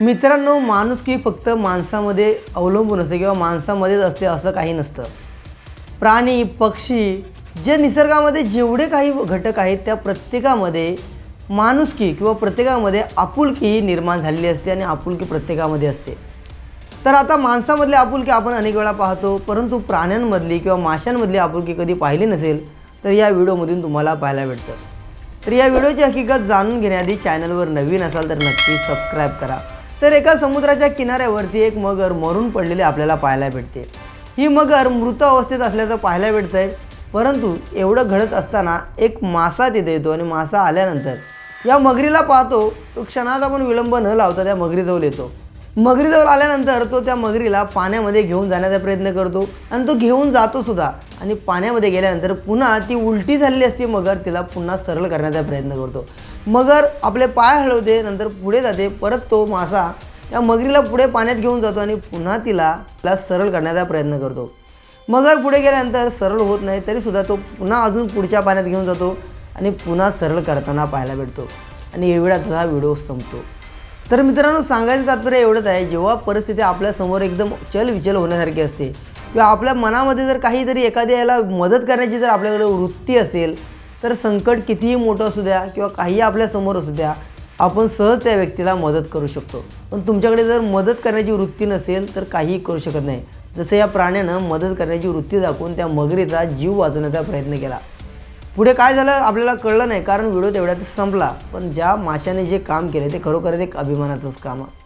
मित्रांनो माणुसकी फक्त माणसामध्ये अवलंबून असते किंवा माणसामध्येच असते असं काही नसतं. प्राणी पक्षी जे निसर्गामध्ये जेवढे काही घटक आहेत त्या प्रत्येकामध्ये माणुसकी किंवा प्रत्येकामध्ये आपुलकी ही निर्माण झालेली असते आणि आपुलकी प्रत्येकामध्ये असते. तर आता माणसामधली आपुलकी आपण अनेक वेळा पाहतो परंतु प्राण्यांमधली किंवा माशांमधली आपुलकी कधी पाहिली नसेल तर या व्हिडिओमधून तुम्हाला पाहायला भेटतं. तर या व्हिडिओची हकीकत जाणून घेण्याआधी चॅनलवर नवीन असाल तर नक्की सबस्क्राईब करा. तर एका समुद्राच्या किनाऱ्यावरती एक मगर मरून पडलेली आपल्याला पाहायला भेटते. ही मगर मृत अवस्थेत असल्याचं पाहायला भेटतं आहे परंतु एवढं घडत असताना एक मासा तिथे येतो आणि मासा आल्यानंतर या मगरीला पाहतो. तो क्षणात आपण विलंब न लावता त्या मगरीजवळ येतो. मगरीजवळ आल्यानंतर तो त्या मगरीला पाण्यामध्ये घेऊन जाण्याचा प्रयत्न करतो आणि तो घेऊन जातो सुद्धा. आणि पाण्यामध्ये गेल्यानंतर पुन्हा ती उलटी झालेली असते मगर तिला पुन्हा सरळ करण्याचा प्रयत्न करतो. मगर आपले पाय हलवते नंतर पुढे जाते परत तो मासा त्या मगरीला पुढे पाण्यात घेऊन जातो आणि पुन्हा तिला तिला सरळ करण्याचा प्रयत्न करतो. मगर पुढे गेल्यानंतर सरळ होत नाही तरीसुद्धा तो पुन्हा अजून पुढच्या पाण्यात घेऊन जातो आणि पुन्हा सरळ करताना पाहायला भेटतो. आणि एवढा हा व्हिडिओ संपतो. तर मित्रांनो सांगायचं तात्पर्य एवढंच आहे जेव्हा परिस्थिती आपल्यासमोर एकदम चलविचल होण्यासारखी असते किंवा आपल्या मनामध्ये जर काहीतरी एखाद्या याला मदत करण्याची जर आपल्याकडे वृत्ती असेल तर संकट कितीही मोठं असू द्या किंवा काही आपल्यासमोर असू द्या आपण सहज त्या व्यक्तीला मदत करू शकतो. पण तुमच्याकडे जर मदत करण्याची वृत्ती नसेल तर काहीही करू शकत नाही. जसं या प्राण्यानं मदत करण्याची वृत्ती दाखवून त्या मगरीचा जीव वाचवण्याचा प्रयत्न केला. पुढे काय झालं आपल्याला कळलं नाही कारण व्हिडिओ तेवढ्यात संपला. पण ज्या माशाने जे काम केले ते खरोखरच एक अभिमानाचंच काम आहे.